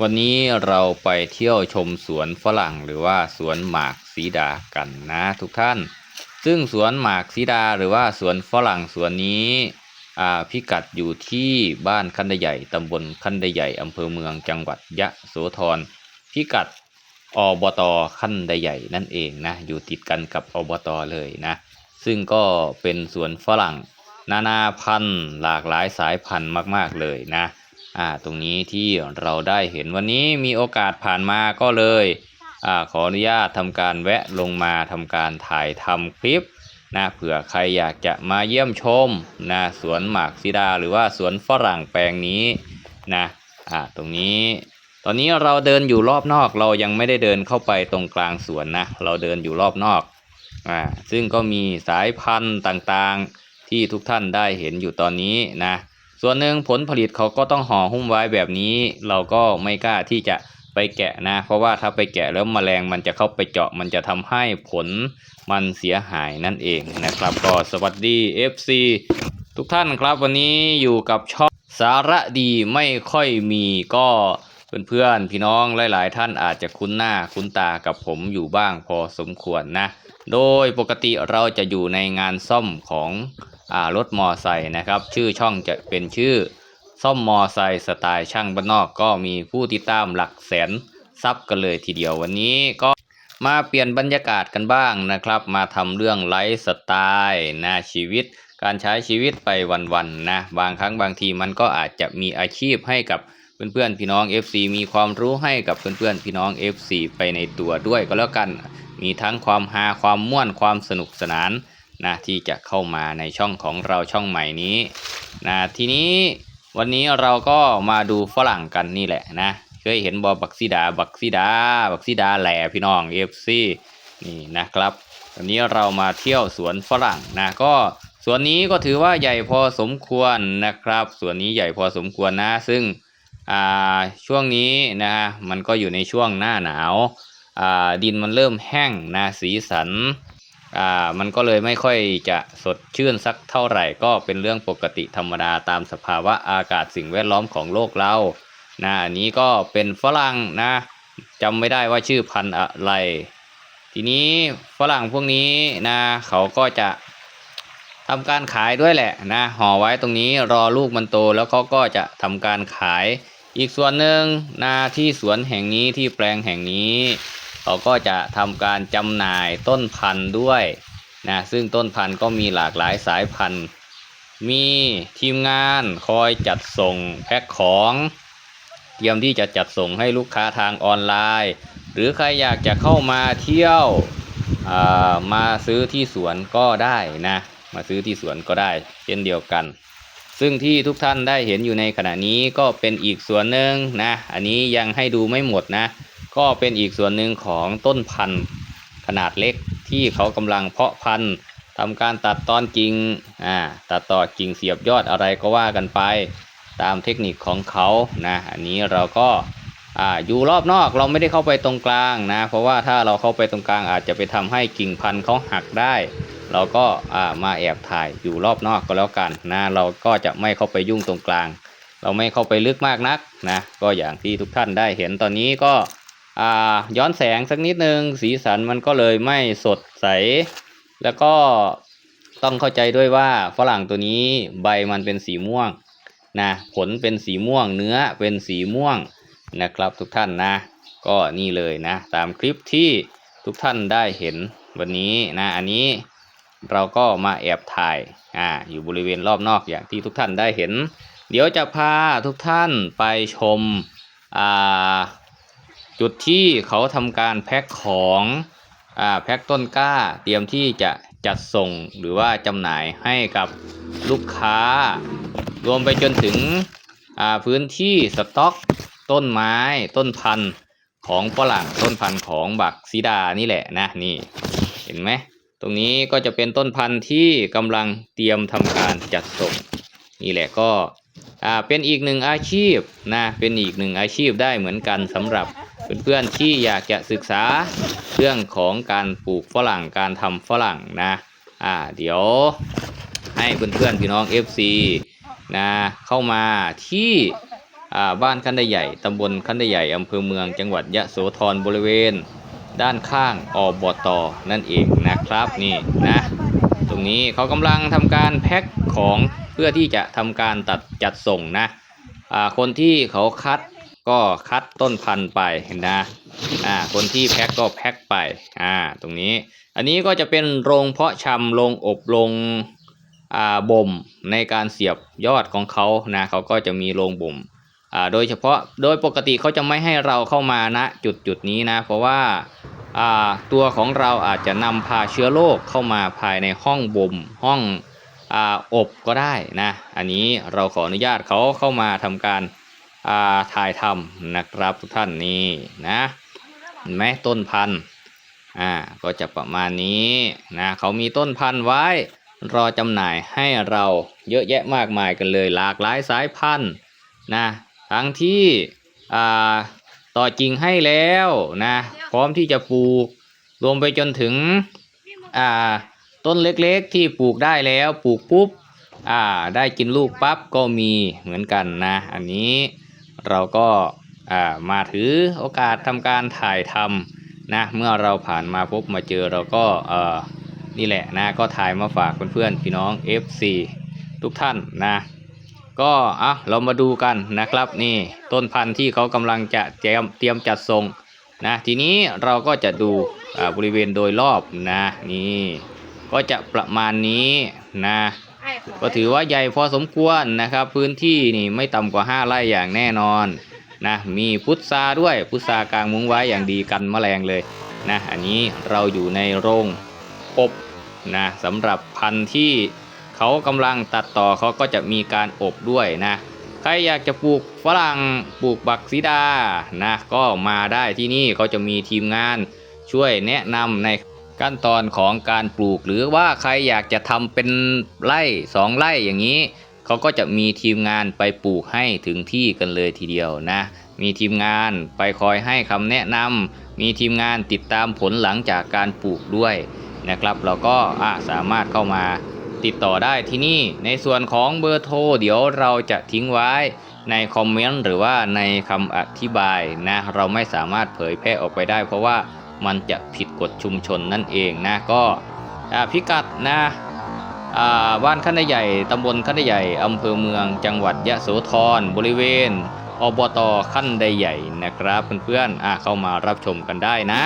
วันนี้เราไปเที่ยวชมสวนฝรั่งหรือว่าสวนหมากสีดากันนะทุกท่าน ซึ่งสวนหมากสีดาหรือว่าสวนฝรั่งสวนนี้อ่าพิกัดอยู่ที่บ้านคันไดใหญ่ตำบลคันไดใหญ่อำเภอเมืองจังหวัดยะโสธรพิกัดอบตคันไดใหญ่นั่นเองนะอยู่ติดกันกับอบตเลยนะซึ่งก็เป็นสวนฝรั่ง นานาพันธุ์หลากหลายสายพันธุ์มาก ๆ เลยนะ อ่าตรงนี้ที่เราได้เห็นวันนี้มีโอกาสผ่านมาก็เลยอ่าขออนุญาตทำการแวะลงมาทำการถ่ายทำคลิปนะเผื่อใครอยากจะมาเยี่ยมชมนะสวนหมากซิดาหรือว่าสวนฝรั่งแปลงนี้นะอ่าตรงนี้ ตอนนี้เราเดินอยู่รอบนอกเรายังไม่ได้เดินเข้าไปตรงกลางสวนนะเราเดินอยู่รอบนอกอ่าซึ่งก็มีสายพันธุ์ต่างๆที่ทุกท่านได้เห็นอยู่ตอนนี้นะ ส่วนหนึ่งผลผลิตเขาก็ต้องห่อหุ้มไว้แบบนี้ เราก็ไม่กล้าที่จะไปแกะนะ เพราะว่าถ้าไปแกะแล้วมแมลงมันจะเข้าไปเจาะมันจะทำให้ผลมันเสียหายนั่นเองนะครับ ก็สวัสดี FC ทุกท่านครับวันนี้อยู่กับช่องสาระดีไม่ค่อยมีก็เพื่อนๆพี่น้องหลาย ๆ ท่านอาจจะคุ้นหน้าคุ้นตากับผมอยู่บ้างพอสมควรนะ โดยปกติเราจะอยู่ในงานซ่อมของ รถมอไซค์นะครับ ชื่อช่องจะเป็นชื่อซ่อมมอไซค์สไตล์ช่างบ้านนอกก็มีผู้ติดตามหลักแสนซับกันเลยทีเดียววันนี้ก็มาเปลี่ยนบรรยากาศกันบ้างนะครับ มาทำเรื่องไลฟ์สไตล์นะชีวิต การใช้ชีวิตไปวันๆนะบางครั้งบางทีมันก็อาจจะมีอาชีพให้กับเพื่อนๆพี่น้อง FC มีความรู้ให้กับเพื่อนๆพี่น้อง FC ไปในตัวด้วยก็แล้วกัน มีทั้งความฮาความม่วนความสนุกสนาน นะที่จะเข้ามาในช่องของเราช่องใหม่นี้นะทีนี้วันนี้เราก็มาดูฝรั่งกันนี่แหละนะเคยเห็นบอบักซิดาบักซิดา บักซิดาแหล่พี่น้อง FC นี่นะครับวันนี้เรามาเที่ยวสวนฝรั่งนะก็สวนนี้ก็ถือว่าใหญ่พอสมควรนะครับสวนนี้ใหญ่พอสมควรนะ ซึ่งช่วงนี้นะมันก็อยู่ในช่วงหน้าหนาวดินมันเริ่มแห้งนะสีสัน อ่ามันก็เลยไม่ค่อยจะสดชื่นสักเท่าไหร่ก็เป็นเรื่องปกติธรรมดาตามสภาวะอากาศสิ่งแวดล้อมของโลกเรานะอันนี้ก็เป็นฝรั่งนะจำไม่ได้ว่าชื่อพันธุ์อะไร ทีนี้ฝรั่งพวกนี้นะเขาก็จะทำการขายด้วยแหละนะห่อไว้ตรงนี้รอลูกมันโตแล้วเขาก็จะทำการขายอีกส่วนหนึ่งนาที่สวนแห่งนี้ที่แปลงแห่งนี้ เขาก็จะทำการจำหน่ายต้นพันธุ์ด้วยนะซึ่งต้นพันธุ์ก็มีหลากหลายสายพันธุ์ มีทีมงานคอยจัดส่งแพ็คของเตรียมที่จะจัดส่งให้ลูกค้าทางออนไลน์ หรือใครอยากจะเข้ามาเที่ยวามาซื้อที่สวนก็ได้นะมาซื้อที่สวนก็ได้เช่นเดียวกัน ซึ่งที่ทุกท่านได้เห็นอยู่ในขณะนี้ก็เป็นอีกส่วนหนึ่งนะอันนี้ยังให้ดูไม่หมดนะ ก็เป็นอีกส่วนหนึ่งของต้นพันธุ์ขนาดเล็กที่เขากำลังเพาะพันธุ์ทำการตัดตอนกิ่งอ่าตัดต่อกิ่งเสียบยอดอะไรก็ว่ากันไปตามเทคนิคของเขานะอันนี้เราก็อ่าอยู่รอบนอกเราไม่ได้เข้าไปตรงกลางนะเพราะว่าถ้าเราเข้าไปตรงกลางอาจจะไปทำให้กิ่งพันธุ์เขาหักได้ เราก็อ่ามาแอบถ่ายอยู่รอบนอกก็แล้วกันนะเราก็จะไม่เข้าไปยุ่งตรงกลาง เราไม่เข้าไปลึกมากนักนะก็อย่างที่ทุกท่านได้เห็นตอนนี้ก็ ย้อนแสงสักนิดนึง สีสันมันก็เลยไม่สดใส แล้วก็ต้องเข้าใจด้วยว่าฝรั่งตัวนี้ใบมันเป็นสีม่วงนะผลเป็นสีม่วงเนื้อเป็นสีม่วงนะครับทุกท่านนะ ก็นี่เลยนะ ตามคลิปที่ทุกท่านได้เห็นวันนี้นะอันนี้เราก็มาแอบถ่ายอ่าอยู่บริเวณรอบนอกอย่างที่ทุกท่านได้เห็น เดี๋ยวจะพาทุกท่านไปชมอ่า จุดที่เขาทำการแพ็คของอ่าแพ็คต้นกล้า เตรียมที่จะจัดส่งหรือว่าจำหน่ายให้กับลูกค้า รวมไปจนถึงอ่าพื้นที่สต็อกต้นไม้ต้นพันธุ์ของฝรั่งต้นพันธุ์ของบักซีดานี่แหละนะนี่เห็นไหมตรงนี้ก็จะเป็นต้นพันธุ์ที่กำลังเตรียมทำการจัดส่งนี่แหละก็อ่าเป็นอีกหนึ่งอาชีพนะเป็นอีกหนึ่งอาชีพได้เหมือนกันสำหรับ เพื่อนๆที่อยากจะศึกษาเรื่องของการปลูกฝรั่งการทำฝรั่งนะ อ่า เดี๋ยวให้เพื่อนๆพี่น้อง FC นะเข้ามาที่อ่าบ้านคันไดใหญ่ตำบลคันไดใหญ่อำเภอเมืองจังหวัดยะโสธรบริเวณ ด้านข้างอบตอนั่นเองนะครับนี่นะตรงนี้เขากำลังทำการแพ็คของเพื่อที่จะทำการตัดจัดส่งนะอ่าคนที่เขาคัด ก็คัดต้นพันธุ์ไปนะอ่าคนที่แพ็คก็แพ็คไปอ่าตรงนี้ อันนี้ก็จะเป็นโรงเพาะชำโรงอบโรงอ่าบ่มในการเสียบยอดของเขานะเขาก็จะมีโรงบ่มอ่าโดยเฉพาะโดยปกติเขาจะไม่ให้เราเข้ามาณจุดจุดนี้นะ เพราะว่าอ่าตัวของเราอาจจะนำพาเชื้อโรคเข้ามาภายในห้องบ่มห้องอ่าอบก็ได้นะ อันนี้เราขออนุญาตเขาเข้ามาทำการ ถ่ายทำนะครับทุกท่านนี่นะเห็นไหมต้นพันธุ์อ่าก็จะประมาณนี้นะเขามีต้นพันธุ์ไว้ รอจำหน่ายให้เราเยอะแยะมากมายกันเลยหลากหลายสายพันธุ์นะทั้งที่อ่าต่อจริงให้แล้วนะพร้อมที่จะปลูกรวมไปจนถึงอ่าต้นเล็กๆที่ปลูกได้แล้วปลูกปุ๊บอ่าได้กินลูกปั๊บก็มีเหมือนกันนะ อันนี้ เราก็มาถือโอกาสทำการถ่ายทำนะเมื่อเราผ่านมาพบมาเจอเราก็นี่แหละนะก็ถ่ายมาฝากเพื่อนๆพี่น้อง FC ทุกท่านนะก็อะเรามาดูกันนะครับนี่ต้นพันธุ์ที่เขากำลังจะเตรียมเตรียมจัดส่งนะทีนี้เราก็จะดูบริเวณโดยรอบนะนี่ก็จะประมาณนี้นะ ก็ถือว่าใหญ่พอสมควรนะครับ พื้นที่นี่ไม่ต่ำกว่า 5 ไร่อย่างแน่นอนนะมีพุทราด้วยพุทรากลางมุ้งไว้อย่างดีกันแมลงเลยนะอันนี้เราอยู่ในโรงอบนะสำหรับพันธุ์ที่เขากำลังตัดต่อเขาก็จะมีการอบด้วยนะใครอยากจะปลูกฝรั่งปลูกบักซีดานะก็มาได้ที่นี่เขาจะมีทีมงานช่วยแนะนำใน ขั้นตอนของการปลูกหรือว่าใครอยากจะทำเป็นไร่สองไร่อย่างนี้ เขาก็จะมีทีมงานไปปลูกให้ถึงที่กันเลยทีเดียวนะ มีทีมงานไปคอยให้คำแนะนำมีทีมงานติดตามผลหลังจากการปลูกด้วยนะครับ เราก็สามารถเข้ามาติดต่อได้ที่นี่ในส่วนของเบอร์โทรเดี๋ยวเราจะทิ้งไว้ในคอมเมนต์หรือว่าในคำอธิบายนะเราไม่สามารถเผยแพร่ออกไปได้เพราะว่า มันจะผิดกฎชุมชนนั่นเองนะก็พิกัดนะอ่าบ้านขั้นใหญ่ตำบลขั้นใหญ่อำเภอเมืองจังหวัดยะโสธรบริเวณอบตขั้นใดใหญ่นะครับเพื่อนๆเข้ามารับชมกันได้นะ